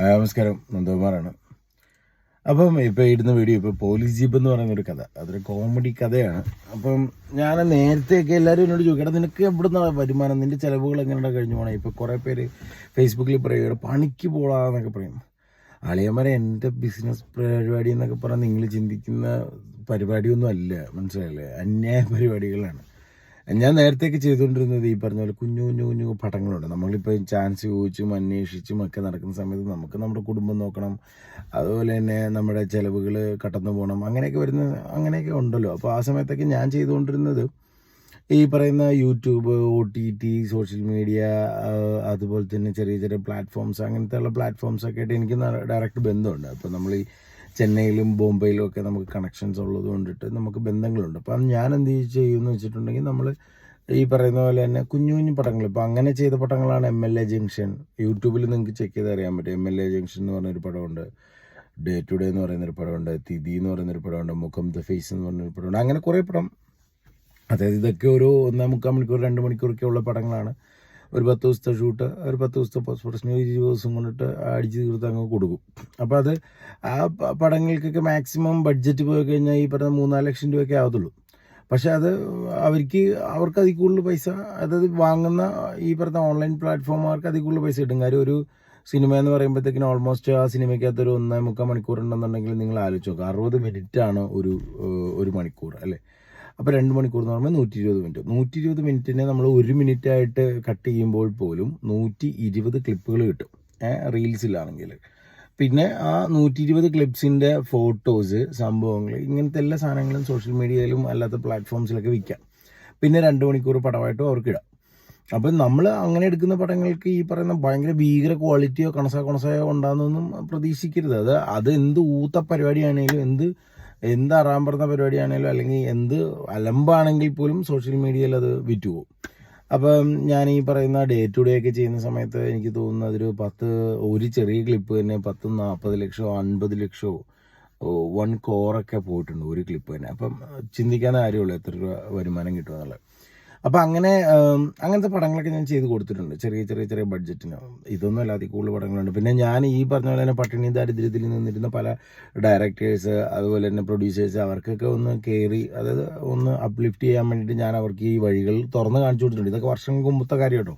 നമസ്കാരം. നന്ദകുമാറാണ്. അപ്പം ഇപ്പോൾ ഇടുന്ന വീഡിയോ ഇപ്പോൾ പോലീസ് ജീപ്പ് എന്ന് പറയുന്ന ഒരു കഥ. അതൊരു കോമഡി കഥയാണ്. അപ്പം ഞാൻ നേരത്തെയൊക്കെ എല്ലാവരും എന്നോട് ചോദിക്കണം നിനക്ക് എവിടെ നിന്നാണ് വരുമാനം? നിന്റെ ചിലവുകൾ എങ്ങനെയാണ് കഴിഞ്ഞു പോകണം ഇപ്പോൾ കുറേ പേര് ഫേസ്ബുക്കിൽ പറയുക പണിക്ക് പോകാന്നൊക്കെ പറയും. അളിയന്മാരെ എന്റെ ബിസിനസ് പരിപാടി എന്നൊക്കെ പറഞ്ഞാൽ നിങ്ങൾ ചിന്തിക്കുന്ന പരിപാടിയൊന്നും അല്ല. മനസ്സിലായില്ലേ? അന്യായ പരിപാടികളാണ്. ഞാൻ നേരത്തെയൊക്കെ ചെയ്തുകൊണ്ടിരുന്നത് ഈ പറഞ്ഞ പോലെ കുഞ്ഞു കുഞ്ഞു കുഞ്ഞു പടങ്ങളുണ്ട്. നമ്മളിപ്പോൾ ചാൻസ് ചോദിച്ചും അന്വേഷിച്ചും ഒക്കെ നടക്കുന്ന സമയത്ത് നമുക്ക് നമ്മുടെ കുടുംബം നോക്കണം. അതുപോലെ തന്നെ നമ്മുടെ ചിലവുകൾ കടന്നു പോകണം അങ്ങനെയൊക്കെ വരുന്ന അങ്ങനെയൊക്കെ ഉണ്ടല്ലോ. അപ്പോൾ ആ സമയത്തൊക്കെ ഞാൻ ചെയ്തുകൊണ്ടിരുന്നത് ഈ പറയുന്ന YouTube O T T social media അതുപോലെ തന്നെ ചെറിയ ചെറിയ പ്ലാറ്റ്ഫോംസ് അങ്ങനത്തെ ഉള്ള പ്ലാറ്റ്ഫോംസൊക്കെ ആയിട്ട് എനിക്ക് ഡയറക്റ്റ് ബന്ധമുണ്ട്. അപ്പോൾ നമ്മൾ ഈ ചെന്നൈയിലും ബോംബെയിലും ഒക്കെ നമുക്ക് കണക്ഷൻസ് ഉള്ളത് കൊണ്ടിട്ട് നമുക്ക് ബന്ധങ്ങളുണ്ട്. അപ്പം ഞാൻ എന്ത് ചെയ്യുമെന്ന് വെച്ചിട്ടുണ്ടെങ്കിൽ നമ്മൾ ഈ പറയുന്ന പോലെ തന്നെ കുഞ്ഞു കുഞ്ഞു പടങ്ങൾ. ഇപ്പോൾ അങ്ങനെ ചെയ്ത പടങ്ങളാണ് എം എൽ എ ജംഗ്ഷൻ യൂട്യൂബിൽ നിങ്ങൾക്ക് ചെക്ക് ചെയ്ത് അറിയാൻ പറ്റും. എം എൽ എ ജംഗ്ഷൻ എന്ന് പറഞ്ഞൊരു പടമുണ്ട്. ഡേ ടു ഡേ എന്ന് പറയുന്നൊരു പടമുണ്ട്. തിഥി എന്ന് പറയുന്നൊരു പടമുണ്ട്. മുഖം ദ ഫേസ് എന്ന് പറഞ്ഞൊരു പടമുണ്ട്. അങ്ങനെ കുറേ പടം. അതായത് ഇതൊക്കെ ഒരു ഒന്നേ മുക്കാൽ മണിക്കൂർ രണ്ട് മണിക്കൂറൊക്കെ ഉള്ള പടങ്ങളാണ്. ഒരു പത്ത് ദിവസത്തെ ഷൂട്ട് ഒരു പത്ത് ദിവസത്തെ ഒരു ഇരുപത് ദിവസം കൊണ്ടിട്ട് അടിച്ച് തീർത്ത് അങ്ങ് കൊടുക്കും. അപ്പോൾ അത് ആ പടങ്ങൾക്കൊക്കെ മാക്സിമം ബഡ്ജറ്റ് പോയി കഴിഞ്ഞാൽ ഈ പറഞ്ഞ മൂന്നാൽ ലക്ഷം രൂപയൊക്കെ ആവത്തുള്ളൂ. പക്ഷേ അത് അവർക്ക് അവർക്ക് അതിൽ കൂടുതൽ പൈസ അതായത് വാങ്ങുന്ന ഈ പറഞ്ഞ ഓൺലൈൻ പ്ലാറ്റ്ഫോമുകാർക്ക് അതിൽ കൂടുതൽ പൈസ കിട്ടും. കാര്യം ഒരു സിനിമ എന്ന് പറയുമ്പോഴത്തേക്കിന് ഓൾമോസ്റ്റ് ആ സിനിമയ്ക്കകത്ത് ഒരു ഒന്നേ മുക്കാൽ മണിക്കൂർ ഉണ്ടെന്നുണ്ടെങ്കിൽ നിങ്ങൾ ആലോചിച്ച് നോക്കുക അറുപത് മിനിറ്റാണ് ഒരു ഒരു മണിക്കൂർ അല്ലേ? അപ്പോൾ രണ്ട് മണിക്കൂർ എന്ന് പറയുമ്പോൾ നൂറ്റി ഇരുപത് മിനിറ്റ്. നൂറ്റി ഇരുപത് മിനിറ്റിനെ നമ്മൾ ഒരു മിനിറ്റ് ആയിട്ട് കട്ട് ചെയ്യുമ്പോൾ പോലും നൂറ്റി ഇരുപത് ക്ലിപ്പുകൾ കിട്ടും റീൽസിലാണെങ്കിൽ പിന്നെ ആ നൂറ്റി ഇരുപത് ക്ലിപ്സിന്റെ ഫോട്ടോസ് സംഭവങ്ങൾ ഇങ്ങനത്തെ എല്ലാ സാധനങ്ങളും സോഷ്യൽ മീഡിയയിലും അല്ലാത്ത പ്ലാറ്റ്ഫോംസിലൊക്കെ വിൽക്കാം. പിന്നെ രണ്ട് മണിക്കൂർ പടമായിട്ടും അവർക്ക് ഇടാം. അപ്പം നമ്മൾ അങ്ങനെ എടുക്കുന്ന പടങ്ങൾക്ക് ഈ പറയുന്ന ഭയങ്കര ഭീകര ക്വാളിറ്റിയോ കണസ കണസയോ ഉണ്ടാകുന്നൊന്നും പ്രതീക്ഷിക്കരുത്. അത് അത് എന്ത് ഊത്ത പരിപാടിയാണെങ്കിലും എന്ത് എന്ത് അറാൻ പറഞ്ഞ പരിപാടിയാണെങ്കിലും അല്ലെങ്കിൽ എന്ത് അലമ്പാണെങ്കിൽ പോലും സോഷ്യൽ മീഡിയയിൽ അത് വിറ്റുപോകും. അപ്പം ഞാൻ ഈ പറയുന്ന ഡേ ടു ഡേ ഒക്കെ ചെയ്യുന്ന സമയത്ത് എനിക്ക് തോന്നുന്നത് ഒരു പത്ത് ഒരു ചെറിയ ക്ലിപ്പ് തന്നെ പത്ത് നാൽപ്പത് ലക്ഷമോ അൻപത് ലക്ഷമോ വൺ കോറൊക്കെ പോയിട്ടുണ്ട് ഒരു ക്ലിപ്പ് തന്നെ. അപ്പം ചിന്തിക്കാൻ കാര്യമുള്ളൂ എത്ര രൂപ വരുമാനം കിട്ടുമെന്നുള്ളത് അപ്പം അങ്ങനെ അങ്ങനത്തെ പടങ്ങളൊക്കെ ഞാൻ ചെയ്ത് കൊടുത്തിട്ടുണ്ട്. ചെറിയ ചെറിയ ചെറിയ ബഡ്ജറ്റിന് ഇതൊന്നും അല്ലാതെ കൂടുതൽ പടങ്ങളുണ്ട്. പിന്നെ ഞാൻ ഈ പറഞ്ഞ പോലെ തന്നെ പട്ടിണി ദാരിദ്ര്യത്തിൽ നിന്നിരുന്ന പല ഡയറക്ടേഴ്സ് അതുപോലെ തന്നെ പ്രൊഡ്യൂസേഴ്സ് അവർക്കൊക്കെ ഒന്ന് കയറി അതായത് ഒന്ന് അപ്ലിഫ്റ്റ് ചെയ്യാൻ വേണ്ടിയിട്ട് ഞാൻ അവർക്ക് ഈ വഴികൾ തുറന്ന് കാണിച്ചു കൊടുത്തിട്ടുണ്ട്. ഇതൊക്കെ വർഷങ്ങൾക്ക് മുമ്പത്തെ കാര്യം കേട്ടോ.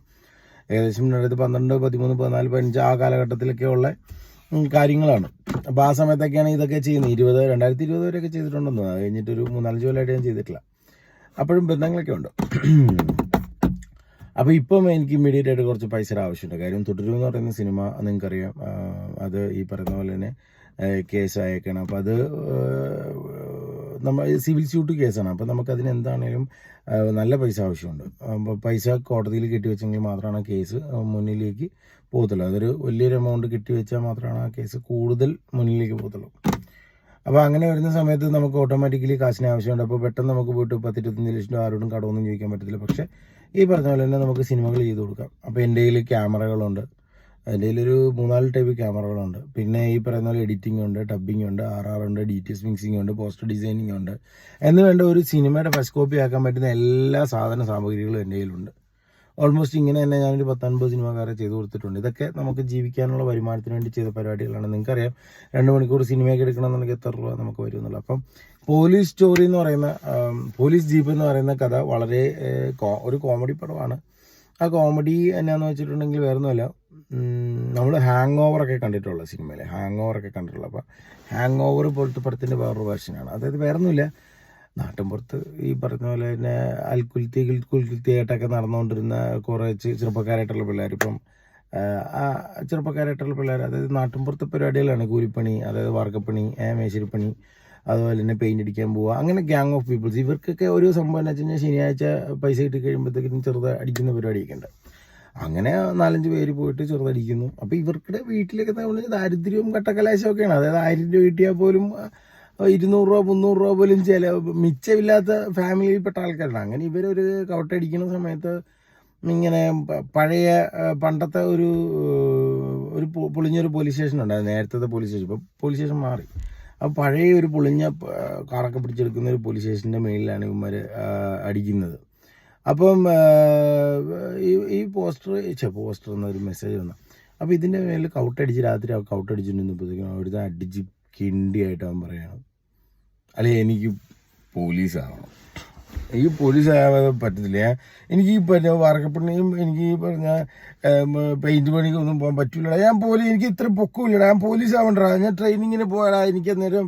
ഏകദേശം രണ്ടായിരത്തി പന്ത്രണ്ട് പതിമൂന്ന് പതിനാല് പതിനഞ്ച് ആ കാലഘട്ടത്തിലൊക്കെ ഉള്ള കാര്യങ്ങളാണ്. അപ്പോൾ ആ സമയത്തൊക്കെയാണ് ഇതൊക്കെ ചെയ്യുന്നത്. ഇരുപത് രണ്ടായിരത്തി ഇരുപത് വരെയൊക്കെ ചെയ്തിട്ടുണ്ടെന്ന് അത് കഴിഞ്ഞിട്ടൊരു മൂന്നാലഞ്ച് കൊല്ലമായിട്ട് ഞാൻ ചെയ്തിട്ടില്ല. അപ്പോഴും ബന്ധങ്ങളൊക്കെ ഉണ്ട്. അപ്പോൾ ഇപ്പം എനിക്ക് ഇമ്മീഡിയറ്റ് ആയിട്ട് കുറച്ച് പൈസയുടെ ആവശ്യമുണ്ട്. കാര്യം തുടരും എന്ന് പറയുന്ന സിനിമ നിങ്ങൾക്കറിയാം. അത് ഈ പറയുന്ന പോലെ തന്നെ കേസ് അയക്കണം. അപ്പോൾ അത് നമ്മൾ സിവിൽ സ്യൂട്ട് കേസാണ്. അപ്പോൾ നമുക്കതിന് എന്താണേലും നല്ല പൈസ ആവശ്യമുണ്ട്. അപ്പോൾ പൈസ കോടതിയിൽ കെട്ടിവെച്ചെങ്കിൽ മാത്രമാണ് കേസ് മുന്നിലേക്ക് പോകത്തുള്ളൂ. അതൊരു വലിയൊരു എമൗണ്ട് കെട്ടിവെച്ചാൽ മാത്രമാണ് ആ കേസ് കൂടുതൽ മുന്നിലേക്ക് പോകത്തുള്ളൂ. അപ്പോൾ അങ്ങനെ വരുന്ന സമയത്ത് നമുക്ക് ഓട്ടോമാറ്റിക്കലി കാശിന് ആവശ്യമുണ്ട്. അപ്പോൾ പെട്ടെന്ന് നമുക്ക് പോയിട്ട് പത്തിരുപത്തഞ്ച് ലക്ഷം രൂപ ആരോടും കടമൊന്നും ചോദിക്കാൻ പറ്റത്തില്ല. പക്ഷേ ഈ പറഞ്ഞ പോലെ തന്നെ നമുക്ക് സിനിമകൾ ചെയ്ത് കൊടുക്കാം. അപ്പോൾ എന്റെ കയ്യിൽ ക്യാമറകളുണ്ട്. എന്റെ കയ്യിലൊരു മൂന്നാൽ ടൈപ്പ് ക്യാമറകളുണ്ട്. പിന്നെ ഈ പറയുന്ന പോലെ എഡിറ്റിംഗ് ഉണ്ട് ടബിംഗ് ഉണ്ട് ആർ ആർ ഉണ്ട് ഡി ടി എസ് മിക്സിംഗ് ഉണ്ട് പോസ്റ്റർ ഡിസൈനിങ് ഉണ്ട്. എന്ന് വേണ്ട ഒരു സിനിമയുടെ ഫസ്റ്റ് കോപ്പി ആക്കാൻ പറ്റുന്ന എല്ലാ സാധന സാമഗ്രികളും എന്റെ കയ്യിലുണ്ട്. ഓൾമോസ്റ്റ് ഇങ്ങനെ തന്നെ ഞാനൊരു പത്തൊൻപത് സിനിമക്കാരെ ചെയ്തു കൊടുത്തിട്ടുണ്ട്. ഇതൊക്കെ നമുക്ക് ജീവിക്കാനുള്ള വരുമാനത്തിന് വേണ്ടി ചെയ്ത പരിപാടികളാണ്. നിങ്ങൾക്കറിയാം രണ്ട് മണിക്കൂർ സിനിമയൊക്കെ എടുക്കണമെന്നുണ്ടെങ്കിൽ എത്ര രൂപ നമുക്ക് വരുമെന്നുള്ളൂ അപ്പം പോലീസ് സ്റ്റോറി എന്ന് പറയുന്ന പോലീസ് ജീപ്പ് എന്ന് പറയുന്ന കഥ വളരെ ഒരു കോമഡി പടമാണ്. ആ കോമഡി എന്നാന്ന് വെച്ചിട്ടുണ്ടെങ്കിൽ വേറെ ഒന്നുമല്ല നമ്മൾ ഹാങ് ഓവറൊക്കെ കണ്ടിട്ടുള്ള സിനിമയിൽ ഹാങ് ഓവറൊക്കെ കണ്ടിട്ടുള്ള. അപ്പോൾ ഹാങ് ഓവർ പോലത്തെ പടത്തിന്റെ വേറൊരു വേർഷനാണ് അതായത് വേറെ ഒന്നുമില്ല നാട്ടിൻപുറത്ത് ഈ പറഞ്ഞ പോലെ തന്നെ അൽക്കുൽത്തി കുൽകുൽത്തിയായിട്ടൊക്കെ നടന്നുകൊണ്ടിരുന്ന കുറേ ചെ- ചെറുപ്പക്കാരായിട്ടുള്ള പിള്ളേർ ഇപ്പം ആ, ചെറുപ്പക്കാരായിട്ടുള്ള പിള്ളേർ അതായത് നാട്ടിൻപുറത്തെ പരിപാടികളാണ്. കൂലിപ്പണി അതായത് വാർക്കപ്പണി മേശരിപ്പണി അതുപോലെ തന്നെ പെയിന്റ് അടിക്കാൻ പോവുക അങ്ങനെ ഗ്യാങ് ഓഫ് പീപ്പിൾസ് ഇവർക്കൊക്കെ ഒരു സംഭവം എന്ന് വെച്ച് കഴിഞ്ഞാൽ ശനിയാഴ്ച പൈസ കിട്ടി കഴിയുമ്പോഴത്തേക്കും ചെറുത് അടിക്കുന്ന പരിപാടിയൊക്കെ ഉണ്ട്. അങ്ങനെ നാലഞ്ച് പേര് പോയിട്ട് ചെറുതടിക്കുന്നു അപ്പോൾ ഇവർക്കിടെ വീട്ടിലൊക്കെ നമ്മൾ ദാരിദ്ര്യവും കട്ടക്കലാശമൊക്കെയാണ് അതായത് ആയിരം രൂപ കിട്ടിയാൽ പോലും ഇരുന്നൂറ് രൂപ മുന്നൂറ് രൂപ പോലും ചില മിച്ചമില്ലാത്ത ഫാമിലിയിൽപ്പെട്ട ആൾക്കാരാണ് അങ്ങനെ ഇവരൊരു കവട്ടടിക്കുന്ന സമയത്ത് ഇങ്ങനെ പഴയ പണ്ടത്തെ ഒരു ഒരു പൊളിഞ്ഞൊരു പോലീസ് സ്റ്റേഷൻ ഉണ്ടായിരുന്നു. നേരത്തെ പോലീസ് സ്റ്റേഷൻ ഇപ്പോൾ പോലീസ് സ്റ്റേഷൻ മാറി. അപ്പോൾ പഴയ ഒരു പൊളിഞ്ഞ കാറൊക്കെ പിടിച്ചെടുക്കുന്ന ഒരു പോലീസ് സ്റ്റേഷന്റെ മേളിലാണ് ഇവന്മാർ അടിക്കുന്നത്. അപ്പം ഈ ഈ പോസ്റ്റർ ചെ പോസ്റ്റർ എന്നൊരു മെസ്സേജ് വന്നു. അപ്പോൾ ഇതിന്റെ മേലിൽ കൗട്ടടിച്ച് രാത്രി കൗട്ടടിച്ചിട്ടുണ്ടെന്നപ്പോഴത്തേക്കും അവിടുത്തെ അടിച്ച് കിണ്ടിയായിട്ട് അവൻ പറയണം അല്ലെ എനിക്ക് പോലീസ് ആവണം എനിക്ക് പോലീസ് ആവാതെ പറ്റത്തില്ല എനിക്ക് ഈ പറഞ്ഞ വാർക്കപ്പണിയും എനിക്ക് ഈ പറഞ്ഞ പെയിന്റ് പണിക്കൊന്നും പോകാൻ പറ്റില്ലടാ ഞാൻ പോലീസ് എനിക്ക് ഇത്ര പൊക്കമില്ലടാ ഞാൻ പോലീസ് ആവണ്ടടാ ഞാൻ ട്രെയിനിങ്ങിന് പോയടാ എനിക്ക് അന്നേരം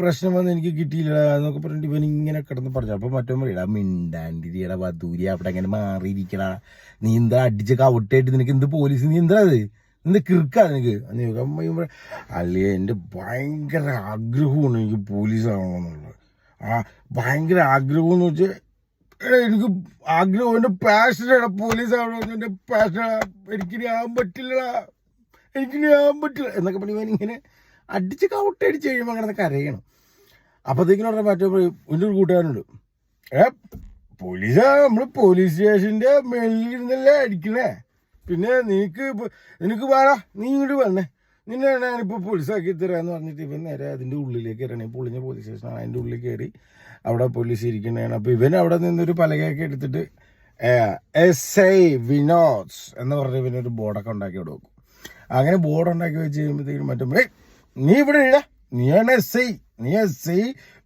പ്രശ്നം വന്ന് എനിക്ക് കിട്ടിയില്ലടാ. എന്നൊക്കെ പറഞ്ഞിട്ട് ഇവൻ ഇങ്ങനെ കിടന്ന് പറഞ്ഞു. അപ്പോൾ മറ്റോ പറയടാ മിണ്ടാണ്ടിരിയടാ വധൂരി. അവിടെ അങ്ങനെ മാറിയിരിക്കടാ. നീ എന്താ അടിച്ച് നിനക്ക് എന്ത് പോലീസ്? നീ എന്താ അത്? എന്ത് കിറുക്കാ എനിക്ക് പറയും, അല്ലേ എന്റെ ഭയങ്കര ആഗ്രഹമാണ് എനിക്ക് പോലീസ് ആവണമെന്നുള്ളത്. ആ ഭയങ്കര ആഗ്രഹം എന്ന് വെച്ചാൽ എനിക്ക് ആഗ്രഹം എന്റെ പാഷനാണ് പോലീസ് ആവണമെന്ന്. എന്റെ പാഷനാണ് എനിക്കിനി ആവാൻ പറ്റില്ലടാ. എനിക്കിനി ആവാൻ പറ്റില്ല എന്നൊക്കെ പറഞ്ഞ് ഇങ്ങനെ അടിച്ച് കൗട്ടടിച്ച് കഴിയുമ്പോൾ അങ്ങനെ കരയണം. അപ്പോഴത്തേക്കിനും പറഞ്ഞാൽ മറ്റേ എന്റെ ഒരു കൂട്ടുകാരനുണ്ട്. ഏ പോലീസാ നമ്മൾ പോലീസ് സ്റ്റേഷന്റെ മേളിൽ ഇരുന്നല്ലേ അടിക്കണേ പിന്നെ നിനക്ക് നിനക്ക് വേടാ നീ ഇങ്ങോട്ട് വന്നേ. നിന്നെ ഞാനിപ്പോൾ പോലീസാക്കി തരാമെന്ന് പറഞ്ഞിട്ട് ഇവൻ നേരെ അതിന്റെ ഉള്ളിലേക്ക് കയറണേ. പൊളിഞ്ഞ പോലീസ് സ്റ്റേഷനാണ് അതിന്റെ ഉള്ളിൽ കയറി അവിടെ പോലീസ് ഇരിക്കണേണ്. അപ്പോൾ ഇവൻ അവിടെ നിന്നൊരു പലകയൊക്കെ എടുത്തിട്ട് എസ് ഐ വിനോദ് എന്ന് പറഞ്ഞ ഇവനൊരു ബോർഡൊക്കെ ഉണ്ടാക്കി ഇവിടെ വെക്കും അങ്ങനെ ബോർഡ് ഉണ്ടാക്കി വെച്ച് കഴിയുമ്പോഴത്തേക്കും മറ്റും നീ ഇവിടെ ഇടാ. നീയാണ് എസ് ഐ നീ എസ് ഐ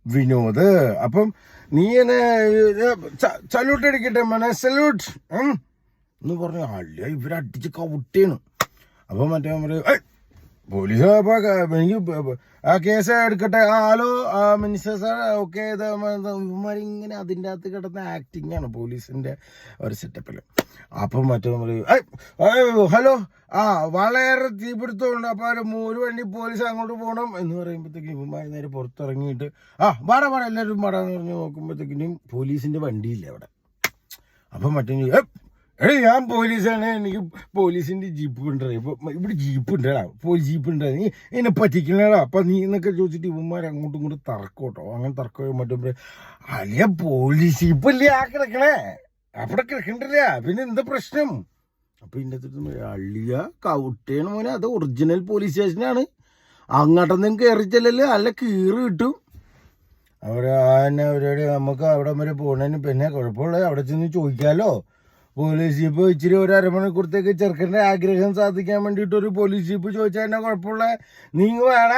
വിനോദ് അപ്പം നീ എന്നെ സല്യൂട്ട് അടിക്കട്ടെ മനെ. സല്യൂട്ട് എന്ന് പറഞ്ഞു അല്ല ഇവരടിച്ച് കൗട്ടിയാണ് അപ്പം മറ്റേ "ഏയ്, പോലീസ് എനിക്ക് ആ കേസ് എടുക്കട്ടെ. ഹലോ മിനിസ്റ്റർ സാർ ഓക്കെ ഇവന്മാരിങ്ങനെ അതിന്റെ അകത്ത് കിടന്ന ആക്ടിങ് ആണ് പോലീസിന്റെ ഒരു സെറ്റപ്പിൽ അപ്പം മറ്റേ പറയും "ഏയ്, ഏയ്, ഹലോ ആ വളരെ തീപിടുത്തമുണ്ട്. അപ്പൊ ഒരു വണ്ടി പോലീസ് അങ്ങോട്ട് പോകണം. എന്ന് പറയുമ്പോഴത്തേക്കും ഇവന്മാർ നേരെ പുറത്തിറങ്ങിയിട്ട് ആ വാടാ വാടാ എല്ലാവരും വാടാന്ന് പറഞ്ഞ് നോക്കുമ്പോഴത്തേക്കിനും പോലീസിന്റെ വണ്ടിയില്ല അവിടെ. അപ്പം മറ്റേ ചോദിക്കും, "ഏയ്, എടേ ഞാൻ പോലീസാണ്. എനിക്ക് പോലീസിന്റെ ജീപ്പ് ഉണ്ട് ഇപ്പൊ ഇവിടെ ജീപ്പ് ഉണ്ടടാ പോലീസ് ജീപ്പ് ഉണ്ട് നീ എന്നെ പറ്റിക്കണടാ. അപ്പൊ നീ എന്നൊക്കെ ചോദിച്ചിട്ട് ഇവന്മാർ അങ്ങോട്ടും ഇങ്ങോട്ടും തർക്കോട്ടോ. അങ്ങനെ തർക്കം മറ്റും അല്ലേ പോലീസ് ജീപ്പല്ലേ ആ കിടക്കണേ? അവിടെ കിടക്കണ്ടല്ല? പിന്നെ എന്താ പ്രശ്നം? അപ്പൊ ഇന്റെ അള്ളിയ കൗട്ടേണ് മോനെ. അത് ഒറിജിനൽ പോലീസ് സ്റ്റേഷനാണ്. അങ്ങോട്ടൊന്നും കയറി ചെല്ലല് അല്ല കീറി കിട്ടും. അവിടെ ആന്നെ അവരോട് നമുക്ക് അവിടെ വരെ പോണേന് പിന്നെ കുഴപ്പമുള്ളത് അവിടെ ചെന്ന് ചോദിക്കാലോ. പോലീസ് ജീപ്പ് ഇച്ചിരി ഒരു അരമണിക്കൂറത്തേക്ക് ചെറുക്കന്റെ ആഗ്രഹം സാധിക്കാൻ വേണ്ടിയിട്ട് ഒരു പോലീസ് ജീപ്പ് ചോദിച്ചാൽ എന്നാ കുഴപ്പമില്ല നീ വേണ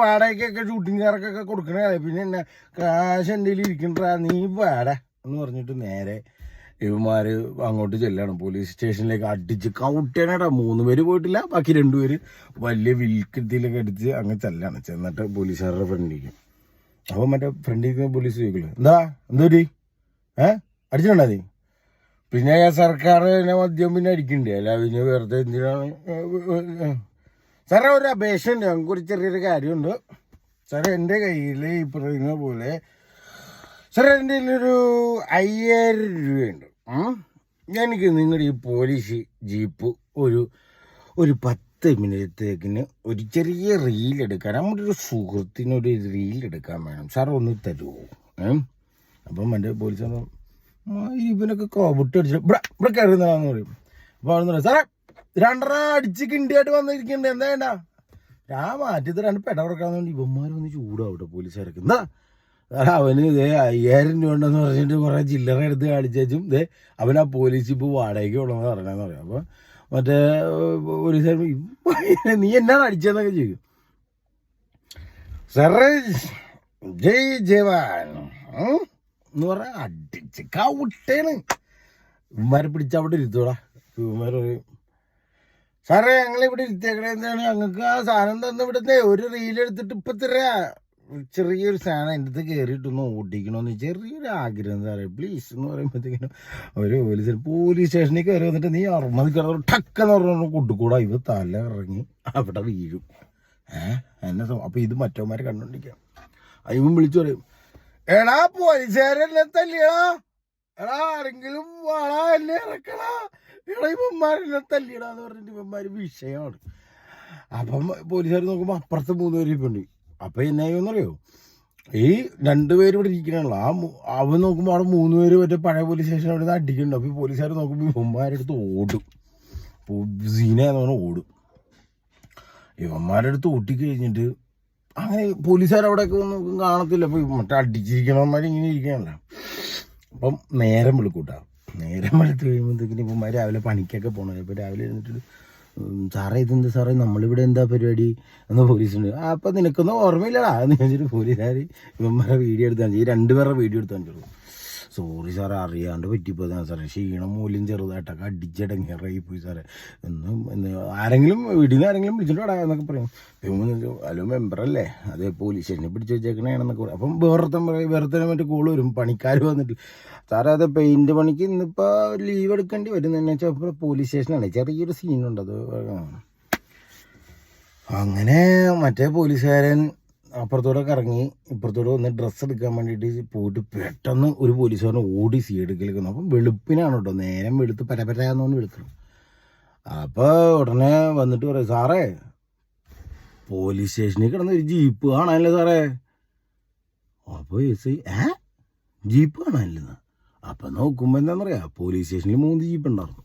വാടകയ്ക്കൊക്കെ ഷൂട്ടിംഗുകാർക്കൊക്കെ കൊടുക്കണേ. പിന്നെ എന്നാ കാശ് എന്റെ ഇരിക്കണ്ടാ. നീ വേട എന്ന് പറഞ്ഞിട്ട് നേരെ ഇവന്മാർ അങ്ങോട്ട് ചെല്ലാണ്. പോലീസ് സ്റ്റേഷനിലേക്ക് അടിച്ച് കൗട്ടേനടാ മൂന്ന് പേര് പോയിട്ടില്ല. ബാക്കി രണ്ടുപേര് വലിയ വിൽക്കത്തിലൊക്കെ അടിച്ച് അങ്ങ് ചെല്ലാണ്. ചെന്നിട്ട് പോലീസുകാരുടെ ഫ്രണ്ടിലേക്ക്. അപ്പോൾ മറ്റേ ഫ്രണ്ടിലേക്ക് പോലീസ് ചോദിക്കില്ല എന്താ? എന്തോ ഏ? അടിച്ചിട്ടുണ്ടാ നീ? പിന്നെ സർക്കാർ തന്നെ മദ്യം പിന്നെ അടിക്കണ്ടേ? അല്ല പിന്നെ വെറുതെ എന്തിനാണ്? സാറേ ഒരു അപേക്ഷ ഉണ്ട്. ഞങ്ങൾക്ക് ഒരു ചെറിയൊരു കാര്യമുണ്ട്. സാറേ എന്റെ കയ്യിൽ ഈ പറയുന്ന പോലെ സാറേ എന്റെ കയ്യിലൊരു അയ്യായിരം രൂപയുണ്ട്. എനിക്ക് നിങ്ങളുടെ ഈ പോലീസ് ജീപ്പ് ഒരു ഒരു പത്ത് മിനിറ്റത്തേക്കിന് ഒരു ചെറിയ റീൽ എടുക്കാൻ നമ്മുടെ ഒരു സുഹൃത്തിനൊരു റീൽ എടുക്കാൻ വേണം. സാർ ഒന്ന് തരുമോ അപ്പം എന്റെ പോലീസ് പറഞ്ഞു, "മാ, ഇവനൊക്കെ കോവിട്ട് ഇവിടെ കയറുന്നതാന്ന് പറയും. അപ്പോൾ അവിടെ പറയും സാറേ രണ്ടര അടിച്ച് കിണ്ടിയായിട്ട് വന്നിരിക്കണ്ടേ എന്താ വേണ്ട? ഞാൻ മാറ്റി തരാണ്ട് പെട ഇവന്മാർ വേണ്ടി ചൂടാ ചൂടാവട്ടെ പോലീസുകാർക്ക് എന്താ? സാറേ അവന് ഇതേ അയ്യായിരം രൂപ ഉണ്ടെന്ന് പറഞ്ഞിട്ട് കുറേ ചില്ലറ എടുത്ത് കാണിച്ചും ഇതേ അവൻ ആ പോലീസ് ഇപ്പോൾ വാടകയ്ക്ക് ഉള്ളതെന്ന് പറഞ്ഞാന്ന് പറയാം. അപ്പോൾ മറ്റേ പോലീസുകാർ നീ എന്നാണ് അടിച്ചതെന്നൊക്കെ ചോദിക്കും. സാറേ ജയ് ജവാൻ? എന്ന് പറഞ്ഞാൽ അടിച്ച് കൗട്ടേണ്. ഇവന്മാരെ പിടിച്ച് അവിടെ ഇരുത്തോടാ. ഇവന്മാർ പറയും സാറേ ഞങ്ങൾ ഇവിടെ ഇരുത്തേക്കണേ. എന്താണ് ഞങ്ങൾക്ക് ആ സാധനം തന്നെ ഇവിടുത്തെ ഒരു റീലെടുത്തിട്ട് ഇപ്പൊ തരാ. ചെറിയൊരു സാധനം എന്റെ അടുത്ത് കയറിയിട്ടൊന്ന് ഓടിക്കണമെന്ന് ചെറിയൊരു ആഗ്രഹം സാറേ പ്ലീസ് എന്ന് പറയുമ്പോഴത്തേക്കിനും ഒരു പോലീസ് പോലീസ് സ്റ്റേഷനിൽ കയറി വന്നിട്ട് നീ അറുമതി കിടന്നു ടക്കെന്ന് പറഞ്ഞു കൊടുക്കൂടാ. ഇവ തല ഇറങ്ങി അവിടെ വീഴും. ഏഹ് എന്നെ സോ- അപ്പൊ ഇത് മറ്റവന്മാരെ കണ്ടോണ്ടിരിക്കാം അയ്യവും വിളിച്ചു പറയും എടാ പോലീസുകാരെന്നെ തല്ലിയടാ. എടാ ആരെങ്കിലും വാടാ എന്നെ ഇറക്കടാ. എടാ ഇവന്മാരെന്നെ തല്ലിയടാന്ന് പറഞ്ഞിട്ട് ഇവന്മാര് വിഷയമാണ്. അപ്പം പോലീസുകാർ നോക്കുമ്പോൾ അപ്പുറത്ത് മൂന്ന് പേര് ഇപ്പുണ്ട് അപ്പം എന്നായെന്നറിയോ ഈ രണ്ടുപേരും ഇവിടെ ഇരിക്കണല്ലോ. ആ അവൻ നോക്കുമ്പോൾ അവിടെ മൂന്ന് പേര് മറ്റേ പഴയ പോലീസ് സ്റ്റേഷൻ അവിടെ നിന്ന് അടിക്കുന്നുണ്ട്. അപ്പോൾ പോലീസുകാർ നോക്കുമ്പോൾ ഇവന്മാരുടെ അടുത്ത് ഓടും. സീന എന്ന് പറഞ്ഞാൽ ഓടും. ഇവന്മാരുടെ അടുത്ത് ഓട്ടിക്കഴിഞ്ഞിട്ട് അങ്ങനെ പോലീസുകാർ അവിടെയൊക്കെ ഒന്നും കാണത്തില്ല. അപ്പോൾ മറ്റേ അടിച്ചിരിക്കണമാര് ഇങ്ങനെ ഇരിക്കണല്ലോ അപ്പം നേരം വെളുക്കൂട്ടാ. നേരം വെളുത്ത് കഴിയുമ്പോഴത്തേക്കിന് ഇപ്പം രാവിലെ പണിക്കൊക്കെ പോകണം ഇപ്പോൾ രാവിലെ എഴുന്നിട്ട് സാറേ ഇതെന്ത് സാറേ? നമ്മളിവിടെ എന്താ പരിപാടി? എന്ന് പോലീസുണ്ട്. അപ്പം നിനക്കൊന്നും ഓർമ്മയില്ലടാ. എന്ന് ചോദിച്ചിട്ട് പോലീസുകാർ ഇവന്മാരെ വീഡിയോ എടുത്താൽ ഈ രണ്ടുപേരുടെ വീഡിയോ എടുത്താൽ കാണിച്ചുള്ളൂ സോറി സാറേ അറിയാണ്ട് പറ്റിപ്പോയതാണ് സാറേ ക്ഷീണം മൂല്യം ചെറുതായിട്ടൊക്കെ അടിച്ചടങ്ങിയറായി പോയി സാറേ എന്നും ആരെങ്കിലും വീട്ടിൽ നിന്ന് ആരെങ്കിലും വിളിച്ചിട്ട് വടാ എന്നൊക്കെ പറയും. ഹലോ മെമ്പറല്ലേ അതെ പോലീസ് സ്റ്റേഷനെ പിടിച്ച് വെച്ചേക്കണേണെന്നൊക്കെ പറയും. അപ്പം വേറത്തെ വേറത്തെ മറ്റേ കോൾ വരും. പണിക്കാർ വന്നിട്ട്. സാറേ അത് പെയിന്റ് പണിക്ക് ഇന്നിപ്പോൾ ലീവ് എടുക്കേണ്ടി വരും എന്ന് വെച്ചാൽ ഇപ്പോൾ പോലീസ് സ്റ്റേഷനാണ് ചെറിയൊരു സീനുണ്ട് അത്. അങ്ങനെ മറ്റേ പോലീസുകാരൻ അപ്പുറത്തൂടെ കറങ്ങി ഇപ്പുറത്തൂടെ വന്ന് ഡ്രസ്സ് എടുക്കാൻ വേണ്ടിയിട്ട് പോയിട്ട് പെട്ടെന്ന് ഒരു പോലീസുകാരൻ ഓടി സി എടുക്കലേക്ക് വന്നു. അപ്പം വെളുപ്പിനാണ് കേട്ടോ. നേരം വെളുത്ത് പരപരാന്ന് വിളിക്കണം അപ്പോൾ ഉടനെ വന്നിട്ട് പറയും സാറേ പോലീസ് സ്റ്റേഷനിൽ കിടന്ന ഒരു ജീപ്പ് കാണാനല്ലേ സാറേ? അപ്പോൾ എസ് ഏ? ജീപ്പ് കാണാനില്ലെന്ന് അപ്പം നോക്കുമ്പോൾ എന്താണെന്ന് പറയാ പോലീസ് സ്റ്റേഷനിൽ മൂന്ന് ജീപ്പ് ഉണ്ടായിരുന്നു.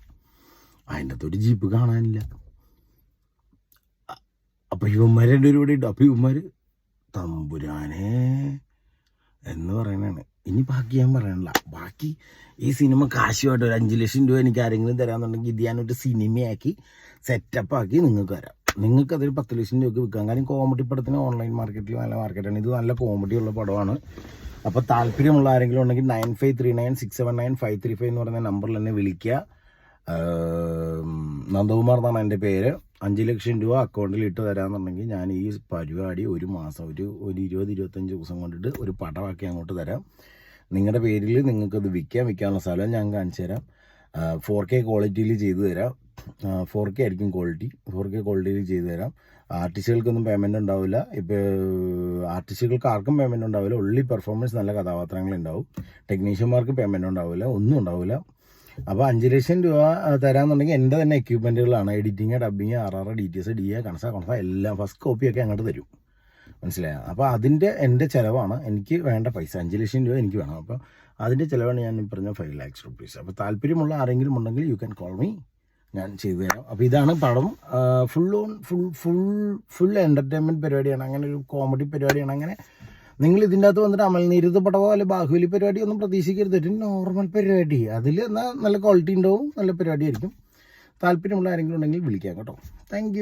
അതിന്റെ അകത്തൊരു ജീപ്പ് കാണാനില്ല. അപ്പം ഇവന്മാർ രണ്ടുപേരും ഇവിടെ ഉണ്ട്? അപ്പം ഇവന്മാര് തമ്പുരാനെ എന്ന് പറയണാണ് ഇനി ബാക്കി ഞാൻ പറയണില്ല. ബാക്കി ഈ സിനിമ കാശുമായിട്ട് ഒരു അഞ്ച് ലക്ഷം രൂപ എനിക്ക് ആരെങ്കിലും തരാമെന്നുണ്ടെങ്കിൽ ഇത് ഞാനൊരു സിനിമയാക്കി സെറ്റപ്പ് ആക്കി നിങ്ങൾക്ക് തരാം. നിങ്ങൾക്ക് അതൊരു പത്ത് ലക്ഷം രൂപയ്ക്ക് വിൽക്കാം. കാര്യം കോമഡി പടത്തിന് ഓൺലൈൻ മാർക്കറ്റിൽ നല്ല മാർക്കറ്റാണ് ഇത് നല്ല കോമഡി ഉള്ള പടമാണ്. അപ്പോൾ താല്പര്യമുള്ള ആരെങ്കിലും ഉണ്ടെങ്കിൽ nine five three nine six seven nine five three five എന്ന് പറയുന്ന നമ്പറിൽ തന്നെ വിളിക്കുക. നന്ദകുമാർ എന്നാണ് എന്റെ പേര്. അഞ്ച് ലക്ഷം രൂപ അക്കൗണ്ടിൽ ഇട്ട് തരാമെന്നുണ്ടെങ്കിൽ ഞാൻ ഈ പരിപാടി ഒരു മാസം ഒരു ഒരു ഇരുപത് ഇരുപത്തഞ്ച് ദിവസം കൊണ്ടിട്ട് ഒരു പടമാക്കി അങ്ങോട്ട് തരാം. നിങ്ങളുടെ പേരിൽ നിങ്ങൾക്കത് വിൽക്കാൻ വിൽക്കാനുള്ള സ്ഥലം ഞാൻ കാണിച്ചു തരാം. ഫോർ കെ ക്വാളിറ്റിയിൽ ചെയ്തു തരാം. ഫോർ കെ ആയിരിക്കും ക്വാളിറ്റി ഫോർ കെ ക്വാളിറ്റിയിൽ ചെയ്തു തരാം. ആർട്ടിസ്റ്റുകൾക്കൊന്നും പേയ്മെന്റ് ഉണ്ടാവില്ല. ഇപ്പോൾ ആർട്ടിസ്റ്റുകൾക്ക് ആർക്കും പേയ്മെന്റ് ഉണ്ടാവില്ല. ഉള്ളി പെർഫോമൻസ് നല്ല കഥാപാത്രങ്ങൾ ഉണ്ടാവും. ടെക്നീഷ്യന്മാർക്ക് പേയ്മെന്റ് ഉണ്ടാവില്ല. ഒന്നും ഉണ്ടാവില്ല. അപ്പോൾ അഞ്ച് ലക്ഷം രൂപ തരാമെന്നുണ്ടെങ്കിൽ എന്റെ തന്നെ എക്യുപ്മെന്റുകളാണ് editing dubbing R R D T S D A കണസ കണസ എല്ലാം ഫസ്റ്റ് കോപ്പിയൊക്കെ അങ്ങോട്ട് തരും. മനസ്സിലായോ? അപ്പോൾ അതിന്റെ എന്റെ ചിലവാണ്. എനിക്ക് വേണ്ട പൈസ. അഞ്ച് ലക്ഷം രൂപ എനിക്ക് വേണം. അപ്പോൾ അതിന്റെ ചിലവാണ് ഞാൻ പറഞ്ഞ ഫൈവ് ലാക്സ് റുപ്പീസ് അപ്പോൾ താല്പര്യമുള്ള ആരെങ്കിലും ഉണ്ടെങ്കിൽ യു ക്യാൻ കോൾ മീ ഞാൻ ചെയ്തു തരാം. അപ്പോൾ ഇതാണ് പടം. Full on full full full entertainment പരിപാടിയാണ്. അങ്ങനെ ഒരു കോമഡി പരിപാടിയാണ്. അങ്ങനെ നിങ്ങൾ ഇതിന്റെ അകത്ത് വന്നിട്ട് അമൽനീരത് പടവോ അല്ലെങ്കിൽ ബാഹുലി പരിപാടി ഒന്നും പ്രതീക്ഷിക്കരുത്. ഒരു നോർമൽ പരിപാടി. അതിൽ എന്നാൽ നല്ല ക്വാളിറ്റി ഉണ്ടാവും നല്ല പരിപാടിയായിരിക്കും താല്പര്യമുള്ള ആരെങ്കിലും ഉണ്ടെങ്കിൽ വിളിക്കാം കേട്ടോ. താങ്ക്